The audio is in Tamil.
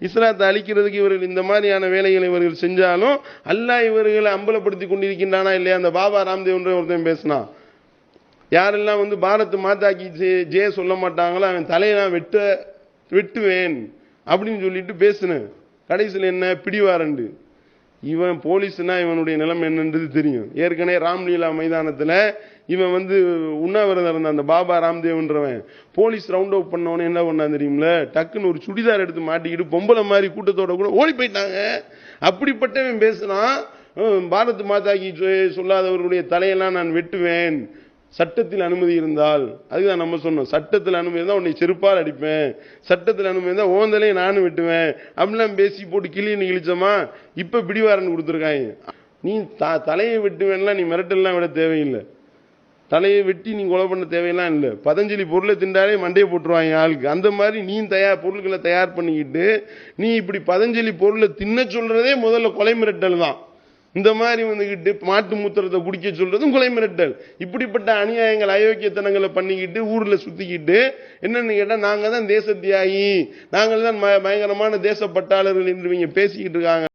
இஸ்லாத்தை அழிக்கிறதுக்கு இவர்கள் இந்த மாதிரியான வேலைகளை இவர்கள் செஞ்சாலும் அல்லாஹ் இவர்களை அம்பலப்படுத்தி கொண்டிருக்கின்றானா இல்லையா? அந்த பாபா ராம்தேவ்ன்ற ஒருத்தன் பேசினான். யாரெல்லாம் வந்து பாரத் மாதாக்கி ஜெ- ஜெய சொல்ல மாட்டாங்களோ அவன் தலையை நான் வெட்ட வெட்டுவேன் அப்படின்னு சொல்லிட்டு பேசினேன். கடைசியில் என்ன? பிடிவாரண்டு. இவன் போலீஸ்னா இவனுடைய நிலைமை என்னன்றது தெரியும். ஏற்கனவே ராம்லீலா மைதானத்தில் இவன் வந்து உண்ணாவிரதம் இருந்தான் அந்த பாபா ராம்தேவ்ன்றவன். போலீஸ் ரவுண்ட் அவுட் பண்ணவனே என்ன பண்ணான் தெரியுமில? டக்குன்னு ஒரு சுடிதார் எடுத்து மாட்டிக்கிட்டு பொம்பளை மாதிரி கூட்டத்தோட கூட ஓடி போயிட்டாங்க. அப்படிப்பட்டவன் பேசுனான் பாரத் மாதாக்கு சொல்லாதவர்களுடைய தலையெல்லாம் நான் வெட்டுவேன். சட்டத்தில் அனுமதி இருந்தால் அதுதான் நம்ம சொன்னோம் சட்டத்தில் அனுமதி இருந்தால் உன்னை செருப்பால் அடிப்பேன். சட்டத்தில் அனுமதி இருந்தால் ஓந்தலையும் நானும் வெட்டுவேன். அப்படிலாம் பேசி போட்டு கிளின்னு கிழிச்சோமா? இப்போ பிடிவாரன் கொடுத்துருக்காங்க. நீ த தலையை வெட்டுவேன்லாம் நீ மிரட்டல்லாம் விட தேவையில்லை. தலையை வெட்டி நீ கொலை பண்ண தேவையெல்லாம் இல்லை. பதஞ்சலி பொருளை திண்டாலே மண்டையை போட்டுருவாங்க ஆளுக்கு. அந்த மாதிரி நீ தயார் பொருட்களை தயார் பண்ணிக்கிட்டு நீ இப்படி பதஞ்சலி பொருளை தின்ன சொல்கிறதே முதல்ல கொலை மிரட்டல் தான். இந்த மாதிரி வந்துக்கிட்டு மாட்டு மூத்திரத்தை குடிக்க சொல்றதும் கொலை மிரட்டல். இப்படிப்பட்ட அநியாயங்கள் அயோக்கியத்தனங்களை பண்ணிக்கிட்டு ஊர்ல சுத்திக்கிட்டு என்னன்னு கேட்டால் நாங்கள் தான் தேச தியாகி நாங்கள் தான் பயங்கரமான தேசப்பட்டாளர்கள் என்று இவங்க பேசிக்கிட்டு இருக்காங்க.